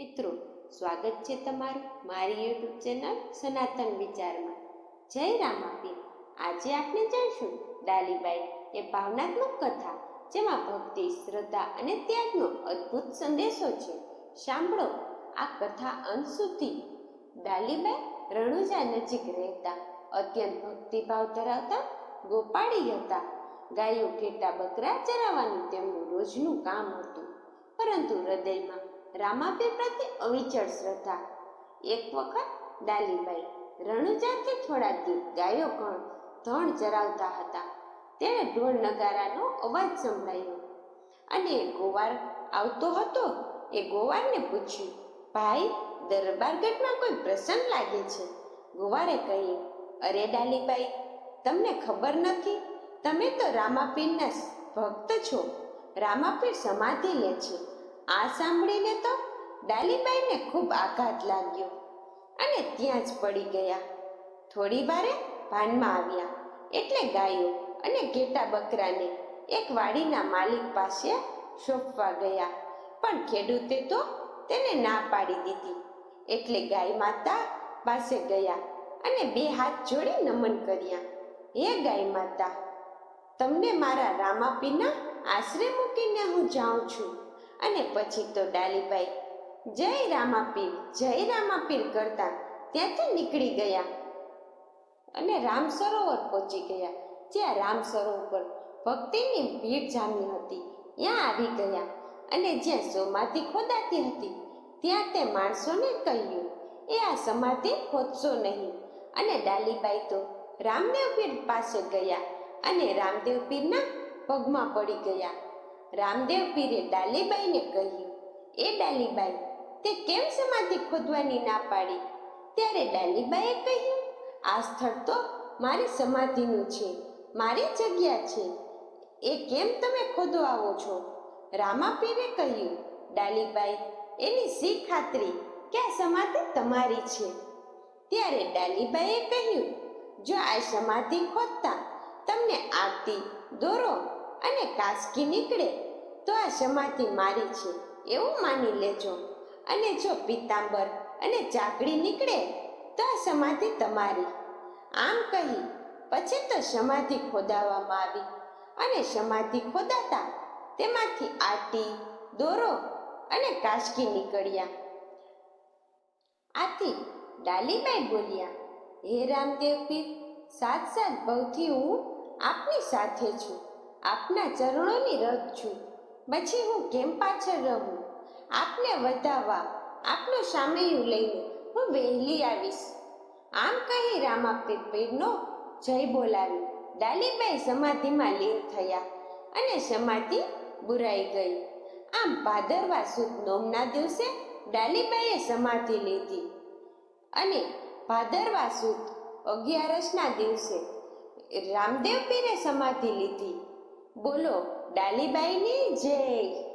મિત્રો, સ્વાગત છે તમારું મારી યુટ્યુબ ચેનલ સનાતન વિચારમાં. જય રામાપીર. આજે આપણે જાણશું ડાલીબાઈ એ ભાવનાત્મક કથા, જેમાં ભક્તિ, શ્રદ્ધા અને ત્યાગનો અદ્ભુત સંદેશો છે. સાંભળો, આ કથા અંત સુધી. ડાલીબાઈ રણુજા નજીક રહેતા, અત્યંત ભક્તિભાવ ધરાવતા ગોપાળી હતા. ગાયો, ઘેટા, બકરા ચરાવવાનું તેમનું રોજનું કામ હતું. પરંતુ હૃદયમાં રામાપીર પ્રત્યે અવિચળ શ્રદ્ધા. એક વખત ડાલીબાઈ રણુજાથી થોડા દૂર ગાયો ગણ ધણ ચરાવતા હતા. તેણે ઢોળ નગારાનો અવાજ સંભળાયો. અને ગોવાર આવતો હતો, એ ગોવારને પૂછ્યું, ભાઈ દરબારગઢમાં કોઈ પ્રસંગ લાગે છે? ગોવારે કહ્યું, અરે ડાલીબાઈ, તમને ખબર નથી, તમે તો રામાપીરના ભક્ત છો. રામાપીર સમાધિ લે છે. આ સાંભળીને તો ડાલીબાઈને ખૂબ આઘાત લાગ્યો અને ત્યાં જ પડી ગયા. થોડી વારે ભાનમાં આવ્યા એટલે ગાયો અને ઘેટા બકરાને એક વાડીના માલિક પાસે સોંપવા ગયા. પણ ખેડૂતે તો તેને ના પાડી દીધી. એટલે ગાય માતા પાસે ગયા અને બે હાથ જોડી નમન કર્યા. હે ગાય માતા, તમને મારા રામાપીના આશરે મૂકીને હું જાઉં છું. અને પછી તો ડાલીબાઈ જય રામાપીર જય રામાપીર કરતા ત્યાંથી નીકળી ગયા. અને રામ સરોવર પહોંચી ગયા. જ્યાં રામ સરોવર ભક્તિની ભીડ જામી હતી. ત્યાં આવી ગયા. અને જ્યાં સમાધિ ખોદાતી હતી, ત્યાં તે માણસોને કહ્યું, એ આ સમાધિ ખોદશો નહીં. અને ડાલીબાઈ તો રામદેવ પીર પાસે ગયા. અને રામદેવ પીરના પગમાં પડી ગયા. રામદેવ પીરે ડાલીબાઈને કહ્યું, એ ડાલીબાઈ, તે કેમ સમાધિ ખોદવાની ના પાડી? ત્યારે ડાલીબાઈએ કહ્યું, આ સ્થળ તો મારી સમાધિનું છે, મારી જગ્યા છે. એ કેમ તમે ખોદો આવો છો? રામાપીરે કહ્યું, ડાલીબાઈ, એની સી ખાતરી કે આ સમાધિ તમારી છે? ત્યારે ડાલીબાઈએ કહ્યું, જો આ સમાધિ ખોદતા તમને આરતી દોરો અને કાસકી નીકળે, તો આ સમાધિ મારી છે, એવું માની લેજો. અને જો પિતાંબર અને ચાકડી નીકળે, તો આ સમાધિ તમારી. આમ કહી, પછી તો સમાધિ ખોદાવવામાં આવી. અને સમાધિ ખોદાતા તેમાંથી આટી, દોરો અને કાસકી નીકળ્યા. આથી ડાલીબાઈ બોલ્યા, હે રામદેવ પીર, સાત સાત ભવથી હું આપની સાથે છું. આપના ચરણોની રથ છું. પછી હું કેમ પાછળ રહું? આપને વધાવવા, આપનું સામેયું લઈને હું વહેલી આવીશ. આમ કહી રામાપીર પીરનો જય બોલાવી. ડાલીબાઈ સમાધિમાં લીન થયા અને સમાધિ બુરાઈ ગઈ. આમ ભાદરવા સુદ નોમના દિવસે ડાલીબાઈએ સમાધિ લીધી. અને ભાદરવા સુદ અગિયારસના દિવસે રામદેવ પીરે સમાધિ લીધી. બોલો ડાલીબાઈની જય.